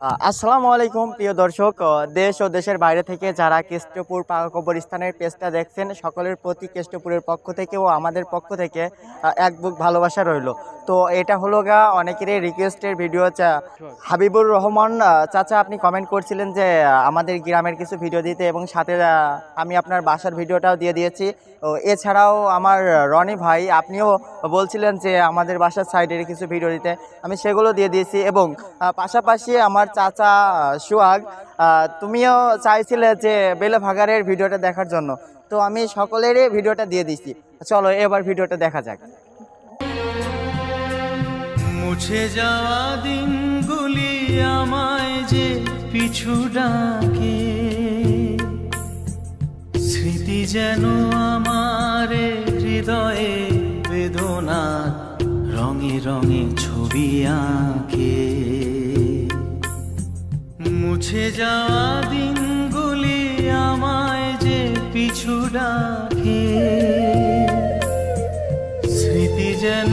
আসসালামু আলাইকুম প্রিয় দর্শক দেশ ও দেশের বাইরে থেকে যারা কেষ্টপুর কবরস্থানের পেজটা দেখছেন, সকলের প্রতি কেষ্টপুরের পক্ষ থেকে ও আমাদের পক্ষ থেকে এক বুক ভালোবাসা রইল। তো এটা হলো গা, অনেকেরই রিকোয়েস্টের ভিডিও হাবিবুর রহমান চাচা, আপনি কমেন্ট করছিলেন যে আমাদের গ্রামের কিছু ভিডিও দিতে এবং সাথে আমি আপনার বাসার ভিডিওটাও দিয়ে দিয়েছি। ও, এছাড়াও আমার রনি ভাই, আপনিও বলছিলেন যে, আমাদের বাসার সাইডের কিছু ভিডিও দিতে। আমি সেগুলো দিয়ে দিয়েছি এবং পাশাপাশি আমার চাচা আহ, সুহাগ তুমিও চাইছিলে যে বেলে ভাগারের ভিডিওটা দেখার জন্য। তো আমি সকলেরই ভিডিওটা দিয়ে দিয়েছি চলো এবার ভিডিওটা দেখা যাক। মুছে যাওয়া দিনগুলি আমায় যে পিছু ডাকে স্মৃতি যেন আমার হৃদয়ে বেদনা রঙে রঙে ছবি আঁকে। মুছে যাওয়া দিনগুলি আমায় যে পিছু ডাকে। স্মৃতি যেন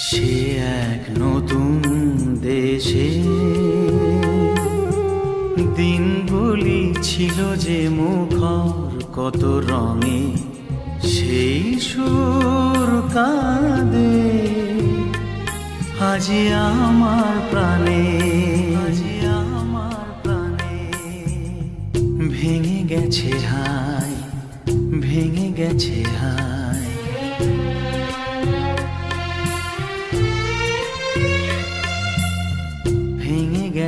সে এক নতুন দেশে। দিনগুলি ছিল যে মুখর, কত রঙে সেই সুর কাঁদে। আজি আমার প্রাণে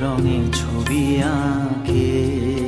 রঙে ছবি আঁকে।